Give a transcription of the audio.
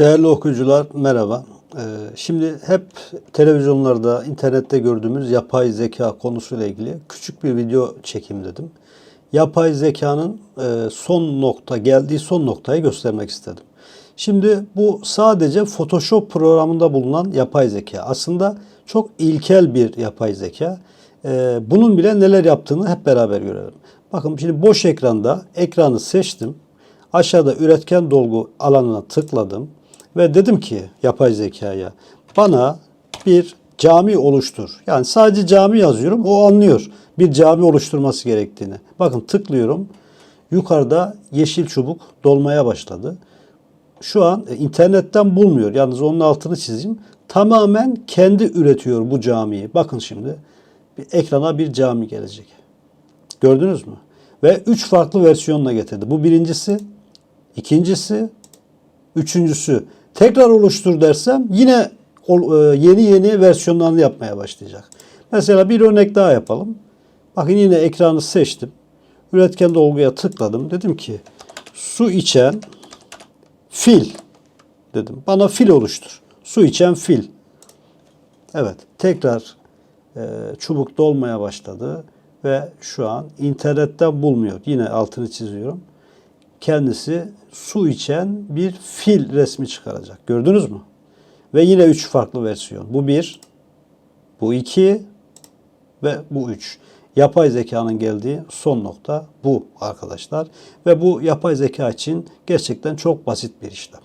Değerli okuyucular merhaba. Ee, Şimdi hep televizyonlarda, internette gördüğümüz yapay zeka konusuyla ilgili küçük bir video çekeyim dedim. Yapay zekanın e, son nokta, geldiği son noktayı göstermek istedim. Şimdi bu sadece Photoshop programında bulunan yapay zeka. Aslında çok ilkel bir yapay zeka. Ee, Bunun bile neler yaptığını hep beraber görelim. Bakın şimdi boş ekranda ekranı seçtim. Aşağıda üretken dolgu alanına tıkladım ve dedim ki yapay zekaya bana bir cami oluştur. Yani sadece cami yazıyorum o anlıyor bir cami oluşturması gerektiğini. Bakın tıklıyorum yukarıda yeşil çubuk dolmaya başladı. Şu an e, internetten bulmuyor. Yalnız onun altını çizeyim. Tamamen kendi üretiyor bu camiyi. Bakın şimdi bir ekrana bir cami gelecek. Gördünüz mü? Ve üç farklı versiyonla getirdi. Bu birincisi, ikincisi, üçüncüsü. Tekrar oluştur dersem yine e, yeni yeni versiyonlarını yapmaya başlayacak. Mesela bir örnek daha yapalım. Bakın yine ekranı seçtim. Üretken dolguya tıkladım. Dedim ki su içen fil dedim. Bana fil oluştur. Su içen fil. Evet, tekrar e, çubuk dolmaya başladı ve şu an internetten bulmuyor. Yine altını çiziyorum. Kendisi su içen bir fil resmi çıkaracak. Gördünüz mü? Ve yine üç farklı versiyon. Bu bir, bu iki ve bu üç. Yapay zekanın geldiği son nokta bu arkadaşlar. Ve bu yapay zeka için gerçekten çok basit bir işlem.